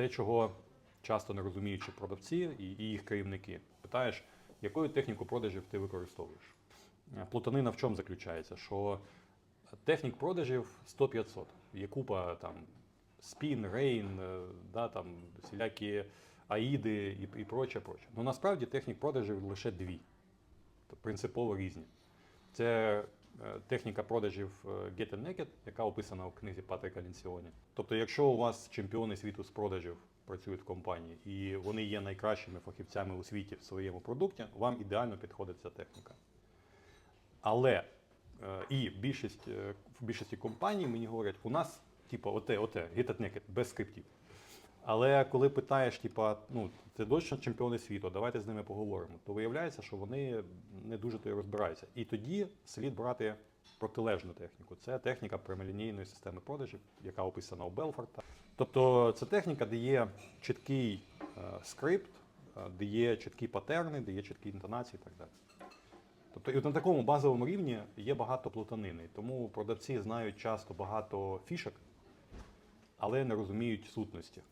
те, чого часто не розуміють чи продавці і, їх керівники. Питаєш, яку техніку продажів ти використовуєш? Е, Плутанина в чому заключається? Що технік продажів 100-500. Є купа там спін, рейн, е, да, там, всілякі аїди і, і проче, проче. Ну насправді технік продажів лише дві. Тобто принципово різні. Це техніка продажів е, Get and Naked, яка описана в книзі Патрика Лінсіоні. Тобто, якщо у вас чемпіони світу з продажів працюють в компанії і вони є найкращими фахівцями у світі в своєму продукті, вам ідеально підходить ця техніка. Але е, і більшість, е, в більшості компаній мені говорять, у нас типу, оте, оте, Get and Naked, без скриптів. Але коли питаєш, типа, ну, це точно чемпіони світу, давайте з ними поговоримо, то виявляється, що вони не дуже то розбираються. І тоді слід брати протилежну техніку. Це техніка прямолінійної системи продажів, яка описана у Белфорта. Тобто це техніка, де є чіткий е, скрипт, е, де є чіткі патерни, де є чіткі інтонації і так далі. Тобто і от на такому базовому рівні є багато плутанини. Тому продавці знають часто багато фішок, але не розуміють сутності.